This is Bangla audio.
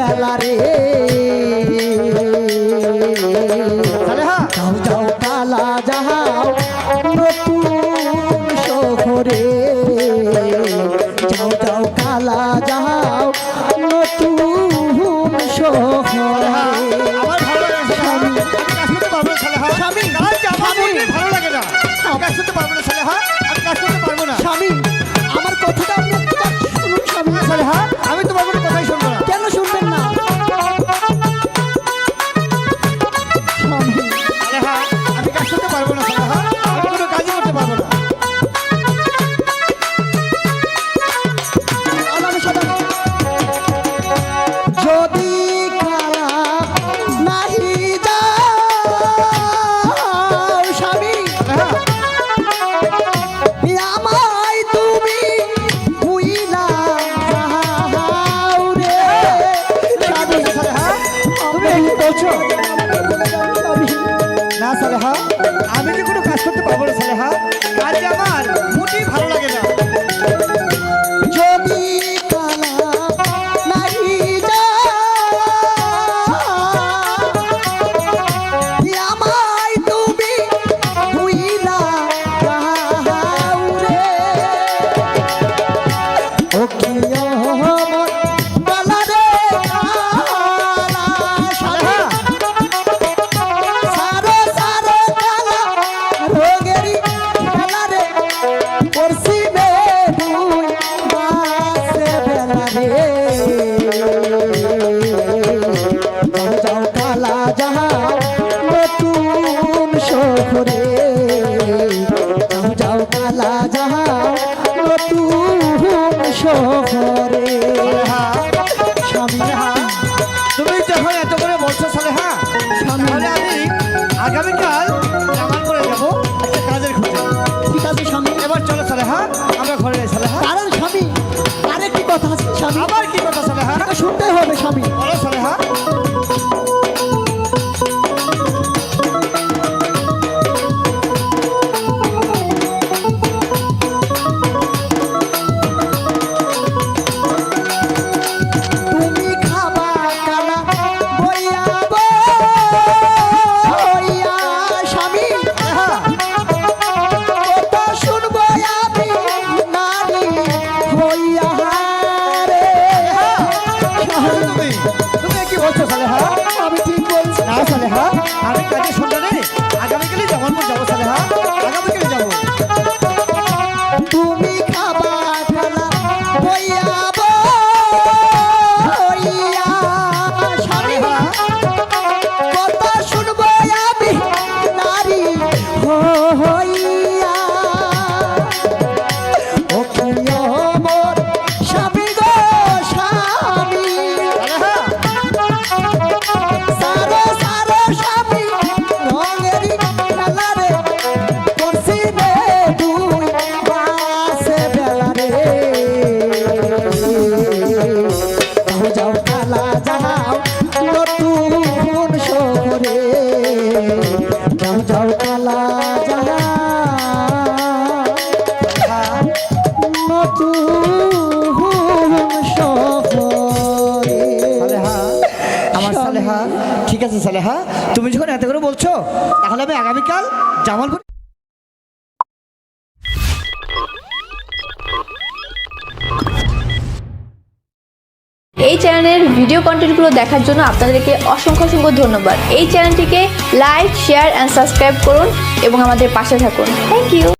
বেলা রে। আমি পাবো কাজ করতে পারব কাজ আমার শহরে যাও কালা যাও নতুন শহরে তুমি যখন এত করে বলছো সালেহা। স্বামী। তাহলে আমি আগামীকাল জামান করে যাব একটা কাজের খোঁজে। ঠিক আছে স্বামী। এবার চলো সালেহা আমরা ঘরে যাই সালেহা। কারণ স্বামী আরেকটি কথা আছে স্বামী। আবার কি কথা সালেহা? এটা শুনতে হবে স্বামী। বলো সালেহা। তুমি সালেহা আমি কাজে যাও সালেহা ঠিক আছে সালেহা তুমি যখন এত করে বলছো তাহলে আমি আগামীকাল জামালপুর চ্যানেলের ভিডিও কন্টেন্টগুলো দেখার জন্য আপনাদেরকে অসংখ্য অসংখ্য ধন্যবাদ। এই চ্যানেলটিকে লাইক শেয়ার অ্যান্ড সাবস্ক্রাইব করুন এবং আমাদের পাশে থাকুন। Thank you